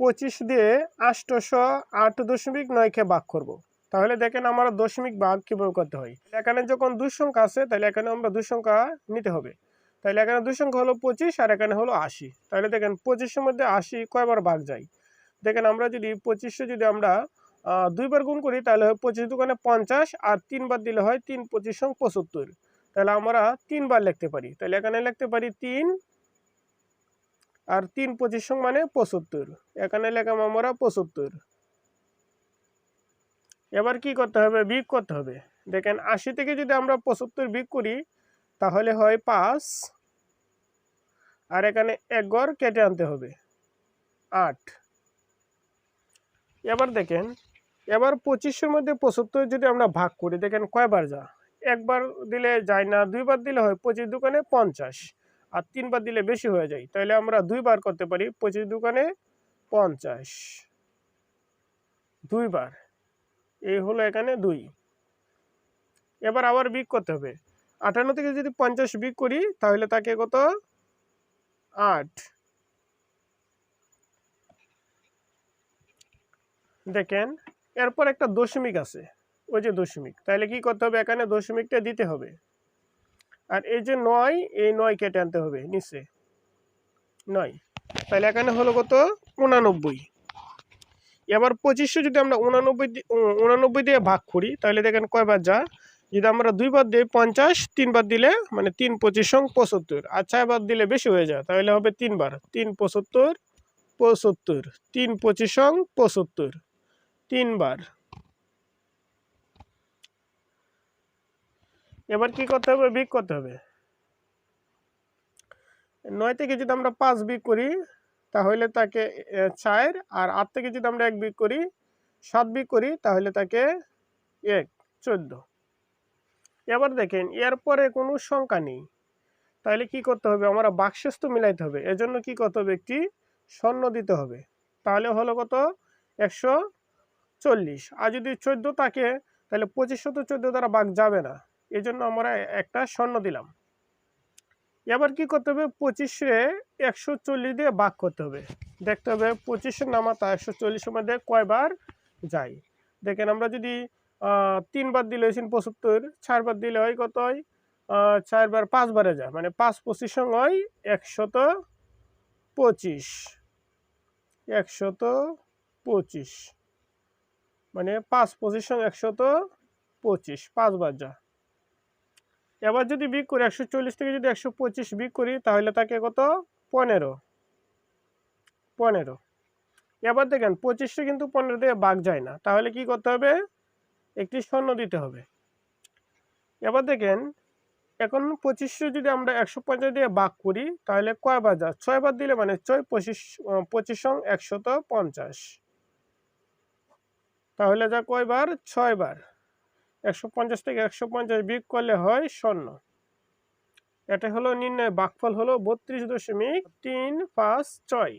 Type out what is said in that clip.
পঁচিশ দিয়ে আষ্টশো আট দশমিক নয়কে ভাগ করব। তাহলে দেখেন আমরা দশমিক ভাগ কীভাবে করতে হয়। এখানে যখন দুই সংখ্যা আছে, তাহলে এখানে আমরা দুই সংখ্যা নিতে হবে। তাহলে এখানে দুই সংখ্যা হলো পঁচিশ আর এখানে হলো আশি। তাহলে দেখেন পঁচিশের মধ্যে আশি কয়বার ভাগ যায়? দেখেন আমরা যদি পঁচিশে যদি আমরা দুইবার গুণ করি, তাহলে হয় পঁচিশ দোকানে পঞ্চাশ আর তিনবার দিলে হয় তিন পঁচিশ সং পঁচাত্তর। তাহলে আমরা তিনবার লিখতে পারি। তাহলে এখানে লিখতে পারি তিন আর তিন পঁচিশ মানে পঁচাত্তর। এখানে লেখাম আমরা পঁচাত্তর। এবার কি করতে হবে? বিগ করতে হবে। দেখেন, আশি থেকে যদি আমরা পঁচাত্তর বিগ করি, তাহলে হয় পাঁচ। আর এখানে এক গড় কেটে আনতে হবে, আট। এবার দেখেন, এবার পঁচিশের মধ্যে পঁচাত্তর যদি আমরা ভাগ করি, দেখেন কয়বার যা একবার দিলে যায় না, দুইবার দিলে হয় পঁচিশ দোকানে পঞ্চাশ। আর তিনবার দিলে বেশি হয়ে যায়। তাহলে আমরা দুইবার করতে পারি পঁচিশ দোকানে পঞ্চাশ। দুইবার। এই হলো এখানে দুই। এবার আবার বিক করতে হবে। আটান্ন থেকে যদি পঞ্চাশ বিক করি, তাহলে তাকে কত? আট। দেখেন, এরপর একটা দশমিক আছে। ওই যে দশমিক। তাহলে কি করতে হবে? এখানে দশমিকটা দিতে হবে। আর এই যে নয়, এই নয় কেটে আনতে হবে নিচে। নয়। তাহলে এখানে হলো কত? উনানব্বই। এবার পঁচিশশো যদি আমরা উনানব্বই উনানব্বই দিয়ে ভাগ করি, তাহলে দেখেন কয়বার যা? যদি আমরা দুইবার দিই পঞ্চাশ, তিনবার দিলে মানে তিন পঁচিশ সং পঁচাত্তর। আর ছয়বার দিলে বেশি হয়ে যায়, তাহলে হবে তিনবার। তিন পঁচাত্তর পঁচাত্তর। তিন পঁচিশ সং পঁচাত্তর। তিনবার। এবার কি করতে হবে? বিগ করতে হবে। নয় থেকে যদি আমরা পাঁচ বিগ করি, তাহলে তাকে চার, আর আট থেকে যদি আমরা এক বিগ করি, সাত বিগ করি, তাহলে তাকে এক, চোদ্দ। এবার দেখেন, এর পরে কোনো সংখ্যা নেই। তাহলে কি করতে হবে? আমরা বাক্সস্থ মিলাইতে হবে। এজন্য কি করতে হবে? একটি স্বর্ণ দিতে হবে। তাহলে হলো কত? একশো চল্লিশ। আর যদি চোদ্দ থাকে, তাহলে পঁচিশ শত চোদ্দ দ্বারা বাঘ যাবে না। এই জন্য আমরা একটা স্বর্ণ দিলাম। এবার কি করতে হবে? পঁচিশে একশো চল্লিশ দিয়ে বাঘ করতে হবে। দেখতে হবে পঁচিশের নামাতা একশো চল্লিশের মধ্যে কয়বার যায়? দেখেন আমরা যদি তিনবার দিলে হয়েছেন পঁচাত্তর, চারবার দিলে হয় কত হয়? চারবার পাঁচবারে যায়। মানে পাঁচ পঁচিশ হয় একশত পঁচিশ। একশত পঁচিশ। মানে পাঁচ পঁচিশ একশত পঁচিশ। পাঁচবার যা এবার যদি বিক করি একশো চল্লিশ থেকে যদি একশো পঁচিশ বিক করি, তাহলে তাকে কত? পনেরো। পনেরো। এবার দেখেন পঁচিশশো কিন্তু পনেরো দিয়ে বাঘ যায় না। তাহলে কি করতে হবে? একটি স্বর্ণ দিতে হবে। এবার দেখেন, এখন পঁচিশশো যদি আমরা একশো পঞ্চাশ দিয়ে বাঘ করি, তাহলে কয়বার যা ছয়বার দিলে মানে ছয়, পঁচিশ পঁচিশ সং একশত পঞ্চাশ। তাহলে যা কয়বার? ছয়বার একশো পঞ্চাশ থেকে একশো পঞ্চাশ বিয়োগ করলে হয় শূন্য। এটা হলো নির্ণয়। বাকফল হলো বত্রিশ দশমিক তিন পাঁচ ছয়।